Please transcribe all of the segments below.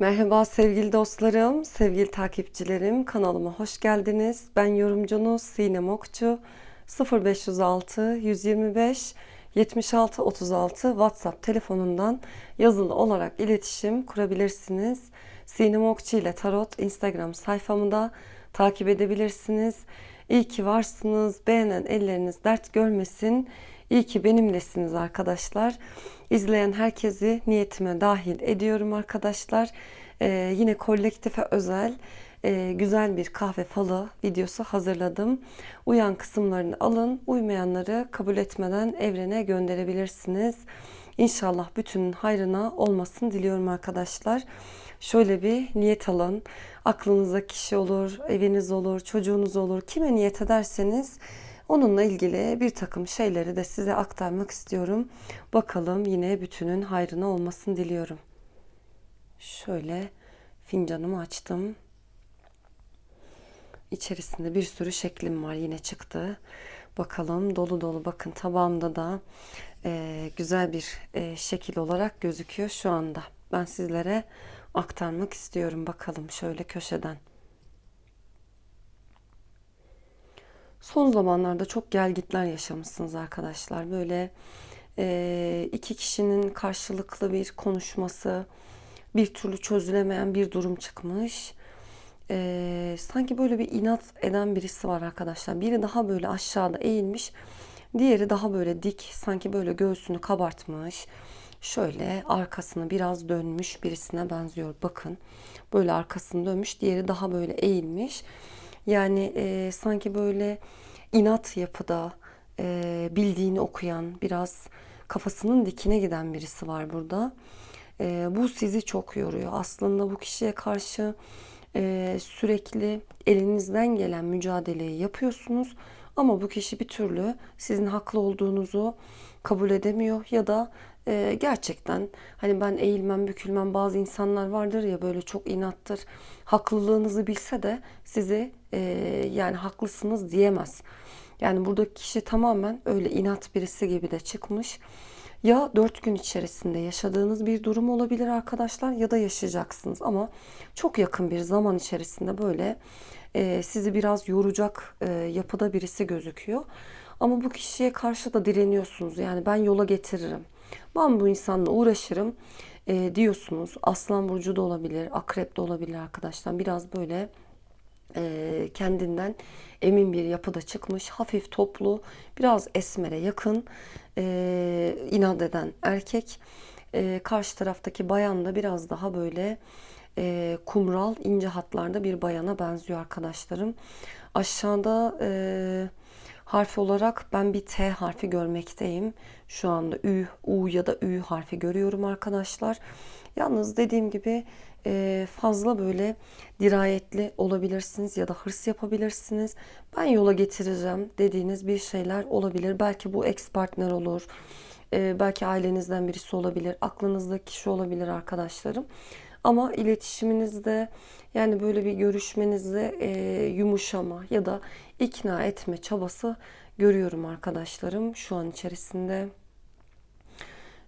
Merhaba sevgili dostlarım, sevgili takipçilerim. Kanalıma hoş geldiniz. Ben yorumcunuz Sinem Okçu. 0506 125 76 36 WhatsApp telefonundan yazılı olarak iletişim kurabilirsiniz. Sinem Okçu ile Tarot Instagram sayfamı da takip edebilirsiniz. İyi ki varsınız. Beğenen elleriniz dert görmesin. İyi ki benimlesiniz arkadaşlar. İzleyen herkesi niyetime dahil ediyorum arkadaşlar. Ee, yine kolektife özel e, güzel bir kahve falı videosu hazırladım. Uyan kısımlarını alın, uymayanları kabul etmeden evrene gönderebilirsiniz. İnşallah bütünün hayrına olmasını diliyorum arkadaşlar. Şöyle bir niyet alın. Aklınızda kişi olur, eviniz olur, çocuğunuz olur. Kime niyet ederseniz Onunla ilgili bir takım şeyleri de size aktarmak istiyorum. Bakalım yine bütünün hayrına olmasını diliyorum. Şöyle fincanımı açtım. İçerisinde bir sürü şeklim var yine çıktı. Bakalım dolu dolu bakın tabağımda da e, güzel bir e, şekil olarak gözüküyor şu anda. Ben sizlere aktarmak istiyorum bakalım şöyle köşeden. Son zamanlarda çok gelgitler yaşamışsınız arkadaşlar. Böyle e, iki kişinin karşılıklı bir konuşması, bir türlü çözülemeyen bir durum çıkmış. E, sanki böyle bir inat eden birisi var arkadaşlar. Biri daha böyle aşağıda eğilmiş, diğeri daha böyle dik, sanki böyle göğsünü kabartmış. Şöyle arkasını biraz dönmüş birisine benziyor. Bakın böyle arkasını dönmüş, diğeri daha böyle eğilmiş. Yani e, sanki böyle inat yapıda e, bildiğini okuyan, biraz kafasının dikine giden birisi var burada. E, bu sizi çok yoruyor. Aslında bu kişiye karşı e, sürekli elinizden gelen mücadeleyi yapıyorsunuz. Ama bu kişi bir türlü sizin haklı olduğunuzu kabul edemiyor ya da e, gerçekten hani ben eğilmem bükülmem bazı insanlar vardır ya böyle çok inattır haklılığınızı bilse de sizi e, yani haklısınız diyemez. Yani burada kişi tamamen öyle inat birisi gibi de çıkmış. Ya dört gün içerisinde yaşadığınız bir durum olabilir arkadaşlar ya da yaşayacaksınız ama çok yakın bir zaman içerisinde böyle e, sizi biraz yoracak e, yapıda birisi gözüküyor. Ama bu kişiye karşı da direniyorsunuz. Yani ben yola getiririm. Ben bu insanla uğraşırım e, diyorsunuz. Aslan burcu da olabilir, akrep de olabilir arkadaşlar. Biraz böyle e, kendinden emin bir yapıda çıkmış. Hafif toplu, biraz esmere yakın, e, inat eden erkek. E, karşı taraftaki bayan da biraz daha böyle e, kumral, ince hatlarda bir bayana benziyor arkadaşlarım. Aşağıda e, harf olarak ben bir T harfi görmekteyim. Şu anda Ü, U ya da Ü harfi görüyorum arkadaşlar. Yalnız dediğim gibi e, fazla böyle dirayetli olabilirsiniz ya da hırs yapabilirsiniz. Ben yola getireceğim dediğiniz bir şeyler olabilir. Belki bu ex partner olur. E, belki ailenizden birisi olabilir. Aklınızdaki kişi olabilir arkadaşlarım. Ama iletişiminizde yani böyle bir görüşmenizde e, yumuşama ya da ikna etme çabası görüyorum arkadaşlarım şu an içerisinde.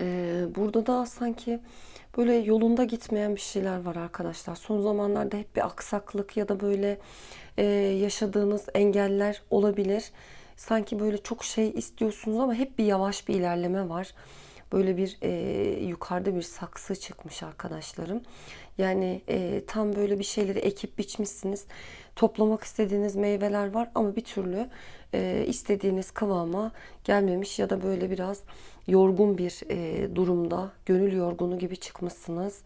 E, burada da sanki böyle yolunda gitmeyen bir şeyler var arkadaşlar. Son zamanlarda hep bir aksaklık ya da böyle e, yaşadığınız engeller olabilir. Sanki böyle çok şey istiyorsunuz ama hep bir yavaş bir ilerleme var. Böyle bir e, yukarıda bir saksı çıkmış arkadaşlarım. Yani e, tam böyle bir şeyleri ekip biçmişsiniz. Toplamak istediğiniz meyveler var ama bir türlü e, istediğiniz kıvama gelmemiş ya da böyle biraz yorgun bir e, durumda, gönül yorgunu gibi çıkmışsınız.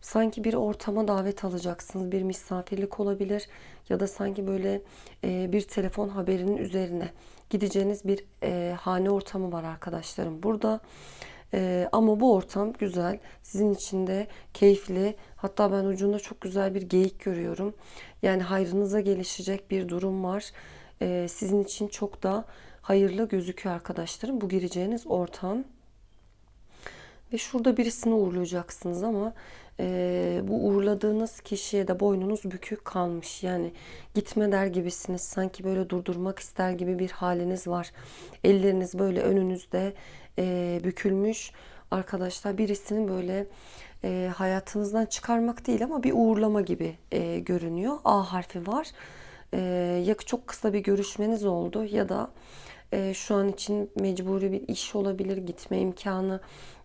Sanki bir ortama davet alacaksınız, bir misafirlik olabilir ya da sanki böyle e, bir telefon haberinin üzerine gideceğiniz bir e, hane ortamı var arkadaşlarım. Burada ee, ama bu ortam güzel. Sizin için de keyifli. Hatta ben ucunda çok güzel bir geyik görüyorum. Yani hayrınıza gelişecek bir durum var. Ee, sizin için çok da hayırlı gözüküyor arkadaşlarım. Bu gireceğiniz ortam. Ve şurada birisini uğurlayacaksınız ama e, bu uğurladığınız kişiye de boynunuz bükük kalmış. Yani gitme der gibisiniz. Sanki böyle durdurmak ister gibi bir haliniz var. Elleriniz böyle önünüzde e, bükülmüş. Arkadaşlar birisinin böyle e, hayatınızdan çıkarmak değil ama bir uğurlama gibi e, görünüyor. A harfi var. E, ya çok kısa bir görüşmeniz oldu ya da e, şu an için mecburi bir iş olabilir, gitme imkanı.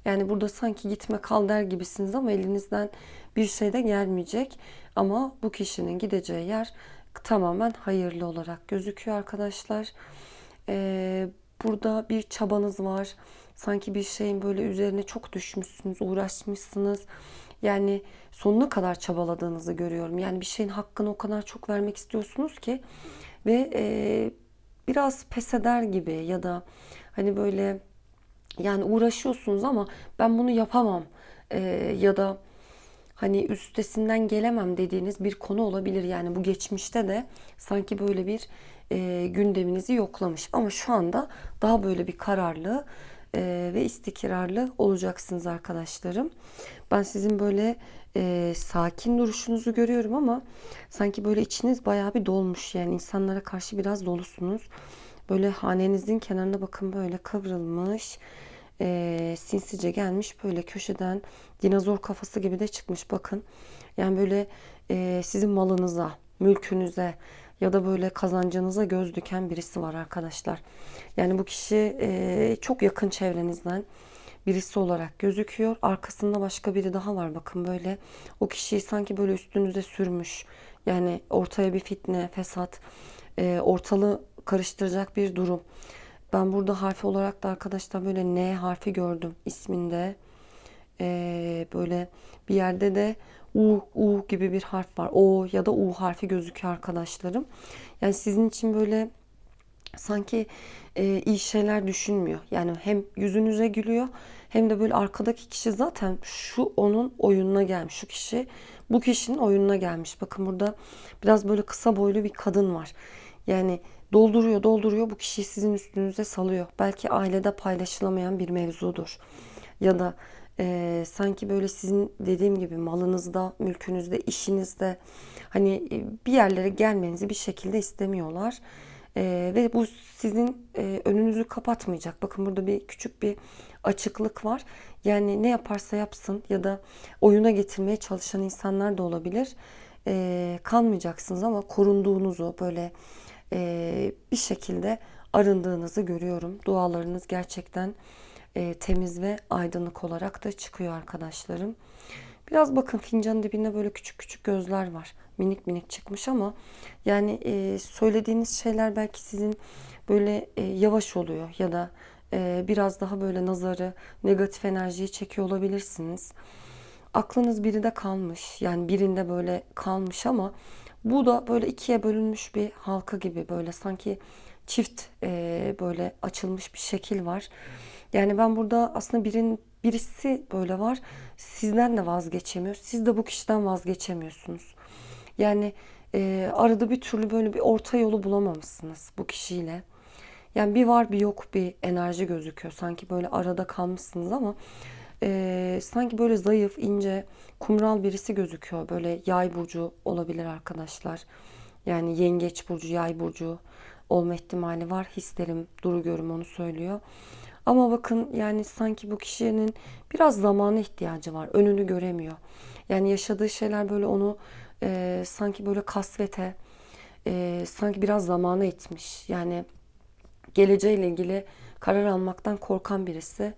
Yani burada sanki gitme kal der gibisiniz ama elinizden bir şey de gelmeyecek. Ama bu kişinin gideceği yer tamamen hayırlı olarak gözüküyor arkadaşlar. E, burada bir çabanız var. Sanki bir şeyin böyle üzerine çok düşmüşsünüz, uğraşmışsınız. Yani sonuna kadar çabaladığınızı görüyorum. Yani bir şeyin hakkını o kadar çok vermek istiyorsunuz ki ve e, biraz pes eder gibi ya da hani böyle yani uğraşıyorsunuz ama ben bunu yapamam e, ya da hani üstesinden gelemem dediğiniz bir konu olabilir. Yani bu geçmişte de sanki böyle bir e, gündeminizi yoklamış ama şu anda daha böyle bir kararlı e, ve istikrarlı olacaksınız arkadaşlarım. Ben sizin böyle e, sakin duruşunuzu görüyorum ama sanki böyle içiniz bayağı bir dolmuş. Yani insanlara karşı biraz dolusunuz. Böyle hanenizin kenarına bakın böyle kıvrılmış. E, sinsice gelmiş böyle köşeden dinozor kafası gibi de çıkmış bakın. Yani böyle e, sizin malınıza, mülkünüze, ya da böyle kazancınıza göz diken birisi var arkadaşlar. Yani bu kişi e, çok yakın çevrenizden birisi olarak gözüküyor. Arkasında başka biri daha var bakın böyle. O kişiyi sanki böyle üstünüze sürmüş. Yani ortaya bir fitne, fesat, e, ortalığı karıştıracak bir durum. Ben burada harfi olarak da arkadaşlar böyle N harfi gördüm isminde. E, böyle bir yerde de U, U gibi bir harf var. O ya da U harfi gözüküyor arkadaşlarım. Yani sizin için böyle sanki e, iyi şeyler düşünmüyor. Yani hem yüzünüze gülüyor hem de böyle arkadaki kişi zaten şu onun oyununa gelmiş. Şu kişi bu kişinin oyununa gelmiş. Bakın burada biraz böyle kısa boylu bir kadın var. Yani dolduruyor dolduruyor bu kişiyi sizin üstünüze salıyor. Belki ailede paylaşılamayan bir mevzudur. Ya da e, sanki böyle sizin dediğim gibi malınızda, mülkünüzde, işinizde hani bir yerlere gelmenizi bir şekilde istemiyorlar. E, ve bu sizin e, önünüzü kapatmayacak. Bakın burada bir küçük bir açıklık var. Yani ne yaparsa yapsın ya da oyuna getirmeye çalışan insanlar da olabilir. E, kalmayacaksınız ama korunduğunuzu böyle e, bir şekilde arındığınızı görüyorum. Dualarınız gerçekten e, temiz ve aydınlık olarak da çıkıyor arkadaşlarım. Biraz bakın fincanın dibinde böyle küçük küçük gözler var. Minik minik çıkmış ama yani e, söylediğiniz şeyler belki sizin böyle e, yavaş oluyor ya da e, biraz daha böyle nazarı, negatif enerjiyi çekiyor olabilirsiniz. Aklınız birinde kalmış. Yani birinde böyle kalmış ama bu da böyle ikiye bölünmüş bir halka gibi böyle sanki çift e, böyle açılmış bir şekil var. Yani ben burada aslında birin birisi böyle var. Sizden de vazgeçemiyor. Siz de bu kişiden vazgeçemiyorsunuz. Yani e, arada bir türlü böyle bir orta yolu bulamamışsınız bu kişiyle. Yani bir var bir yok bir enerji gözüküyor. Sanki böyle arada kalmışsınız ama e, sanki böyle zayıf, ince, kumral birisi gözüküyor. Böyle yay burcu olabilir arkadaşlar. Yani yengeç burcu, yay burcu olma ihtimali var. Hislerim, duru görüm onu söylüyor. Ama bakın yani sanki bu kişinin biraz zamana ihtiyacı var. Önünü göremiyor. Yani yaşadığı şeyler böyle onu e, sanki böyle kasvete, e, sanki biraz zamana itmiş. Yani geleceğiyle ilgili karar almaktan korkan birisi.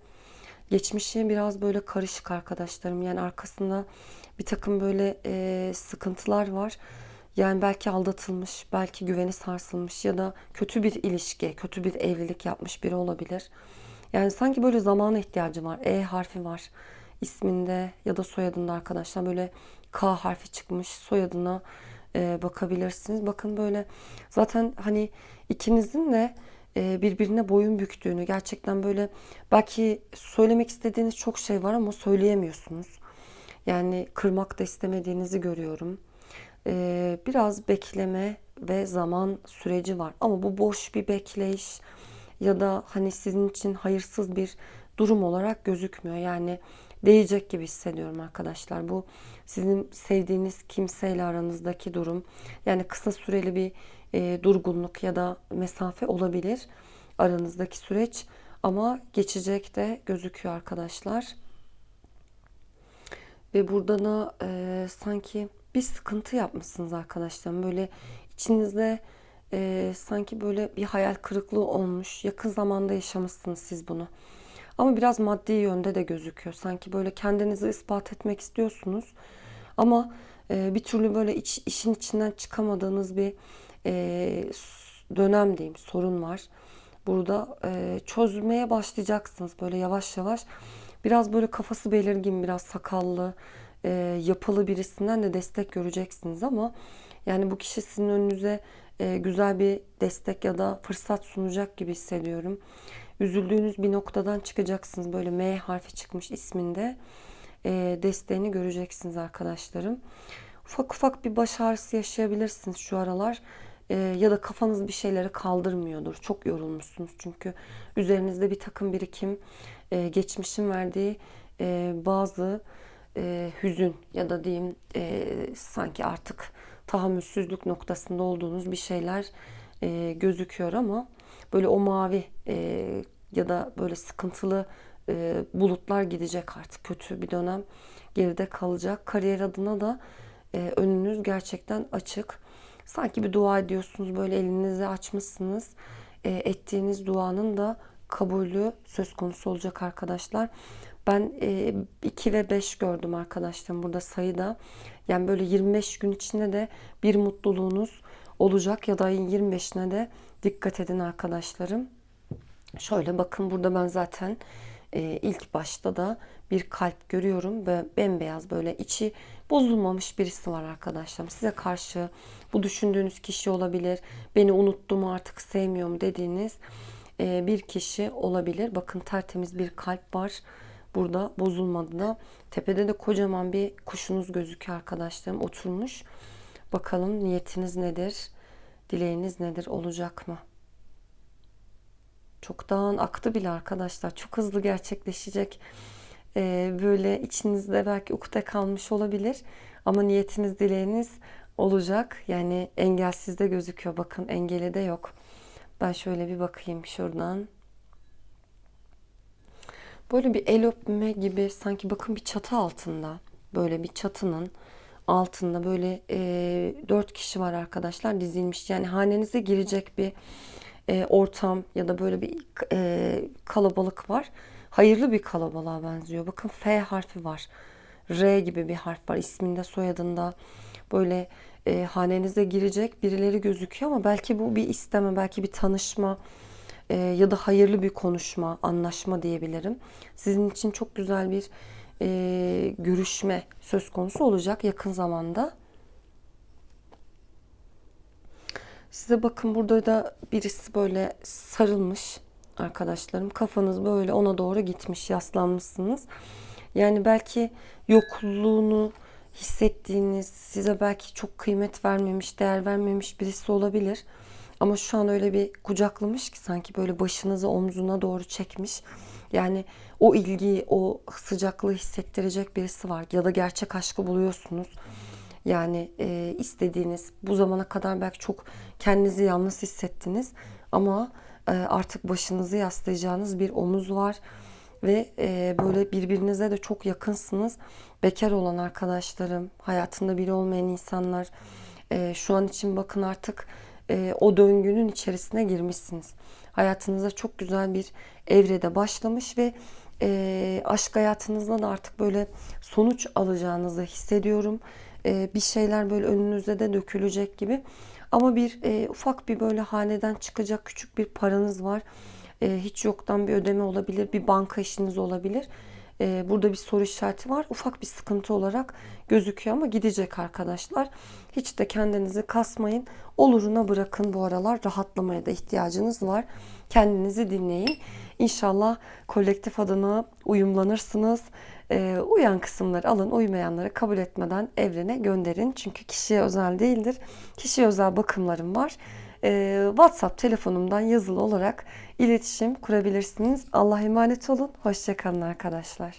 Geçmişi biraz böyle karışık arkadaşlarım. Yani arkasında bir takım böyle e, sıkıntılar var. Yani belki aldatılmış, belki güveni sarsılmış ya da kötü bir ilişki, kötü bir evlilik yapmış biri olabilir. Yani sanki böyle zamana ihtiyacı var. E harfi var isminde ya da soyadında arkadaşlar. Böyle K harfi çıkmış soyadına e, bakabilirsiniz. Bakın böyle zaten hani ikinizin de e, birbirine boyun büktüğünü gerçekten böyle belki söylemek istediğiniz çok şey var ama söyleyemiyorsunuz. Yani kırmak da istemediğinizi görüyorum. E, biraz bekleme ve zaman süreci var ama bu boş bir bekleyiş ya da hani sizin için hayırsız bir durum olarak gözükmüyor. Yani değecek gibi hissediyorum arkadaşlar. Bu sizin sevdiğiniz kimseyle aranızdaki durum. Yani kısa süreli bir e, durgunluk ya da mesafe olabilir aranızdaki süreç ama geçecek de gözüküyor arkadaşlar. Ve burada da e, sanki bir sıkıntı yapmışsınız arkadaşlarım. Böyle içinizde e, sanki böyle bir hayal kırıklığı olmuş. Yakın zamanda yaşamışsınız siz bunu. Ama biraz maddi yönde de gözüküyor. Sanki böyle kendinizi ispat etmek istiyorsunuz. Ama e, bir türlü böyle iç, işin içinden çıkamadığınız bir e, dönem diyeyim sorun var. Burada e, çözmeye başlayacaksınız böyle yavaş yavaş. Biraz böyle kafası belirgin, biraz sakallı, e, yapılı birisinden de destek göreceksiniz ama yani bu kişi sizin önünüze e, güzel bir destek ya da fırsat sunacak gibi hissediyorum. Üzüldüğünüz bir noktadan çıkacaksınız. Böyle M harfi çıkmış isminde e, desteğini göreceksiniz arkadaşlarım. Ufak ufak bir baş ağrısı yaşayabilirsiniz şu aralar. E, ya da kafanız bir şeyleri kaldırmıyordur. Çok yorulmuşsunuz çünkü üzerinizde bir takım birikim, e, geçmişin verdiği e, bazı e, hüzün ya da diyeyim e, sanki artık tahammülsüzlük noktasında olduğunuz bir şeyler e, gözüküyor ama böyle o mavi e, ya da böyle sıkıntılı e, bulutlar gidecek artık kötü bir dönem geride kalacak. Kariyer adına da e, önünüz gerçekten açık. Sanki bir dua ediyorsunuz böyle elinizi açmışsınız. E, ettiğiniz duanın da kabulü söz konusu olacak arkadaşlar. Ben e, 2 ve 5 gördüm arkadaşlarım burada sayıda. Yani böyle 25 gün içinde de bir mutluluğunuz olacak ya da ayın 25'ine de dikkat edin arkadaşlarım. Şöyle bakın burada ben zaten e, ilk başta da bir kalp görüyorum ve bembeyaz böyle içi bozulmamış birisi var arkadaşlarım. Size karşı bu düşündüğünüz kişi olabilir. Beni unuttu mu artık sevmiyor mu dediğiniz e, bir kişi olabilir. Bakın tertemiz bir kalp var. Burada bozulmadı da. Tepede de kocaman bir kuşunuz gözüküyor arkadaşlarım oturmuş. Bakalım niyetiniz nedir? Dileğiniz nedir? Olacak mı? Çoktan aktı bile arkadaşlar. Çok hızlı gerçekleşecek. Ee, böyle içinizde belki ukde kalmış olabilir. Ama niyetiniz, dileğiniz olacak. Yani engelsiz de gözüküyor. Bakın engeli de yok. Ben şöyle bir bakayım şuradan. Böyle bir el öpme gibi sanki bakın bir çatı altında. Böyle bir çatının altında böyle e, dört kişi var arkadaşlar dizilmiş. Yani hanenize girecek bir e, ortam ya da böyle bir e, kalabalık var. Hayırlı bir kalabalığa benziyor. Bakın F harfi var. R gibi bir harf var isminde soyadında. Böyle e, hanenize girecek birileri gözüküyor ama belki bu bir isteme, belki bir tanışma e, ya da hayırlı bir konuşma, anlaşma diyebilirim. Sizin için çok güzel bir e, görüşme söz konusu olacak yakın zamanda. Size bakın burada da birisi böyle sarılmış arkadaşlarım. Kafanız böyle ona doğru gitmiş, yaslanmışsınız. Yani belki yokluğunu hissettiğiniz, size belki çok kıymet vermemiş, değer vermemiş birisi olabilir. Ama şu an öyle bir kucaklamış ki sanki böyle başınızı omzuna doğru çekmiş. Yani o ilgiyi, o sıcaklığı hissettirecek birisi var. Ya da gerçek aşkı buluyorsunuz. Yani e, istediğiniz, bu zamana kadar belki çok kendinizi yalnız hissettiniz. Ama e, artık başınızı yaslayacağınız bir omuz var. Ve e, böyle birbirinize de çok yakınsınız. Bekar olan arkadaşlarım, hayatında biri olmayan insanlar. E, şu an için bakın artık e, o döngünün içerisine girmişsiniz. Hayatınıza çok güzel bir evrede başlamış ve e, aşk hayatınızda da artık böyle sonuç alacağınızı hissediyorum. E, bir şeyler böyle önünüze de dökülecek gibi. Ama bir e, ufak bir böyle haneden çıkacak küçük bir paranız var. E, hiç yoktan bir ödeme olabilir, bir banka işiniz olabilir. E, burada bir soru işareti var. Ufak bir sıkıntı olarak gözüküyor ama gidecek arkadaşlar. Hiç de kendinizi kasmayın. Oluruna bırakın bu aralar. Rahatlamaya da ihtiyacınız var. Kendinizi dinleyin. İnşallah kolektif adına uyumlanırsınız. E, uyan kısımları alın, uymayanları kabul etmeden evrene gönderin. Çünkü kişiye özel değildir. Kişiye özel bakımlarım var. E, WhatsApp telefonumdan yazılı olarak iletişim kurabilirsiniz. Allah'a emanet olun. Hoşçakalın arkadaşlar.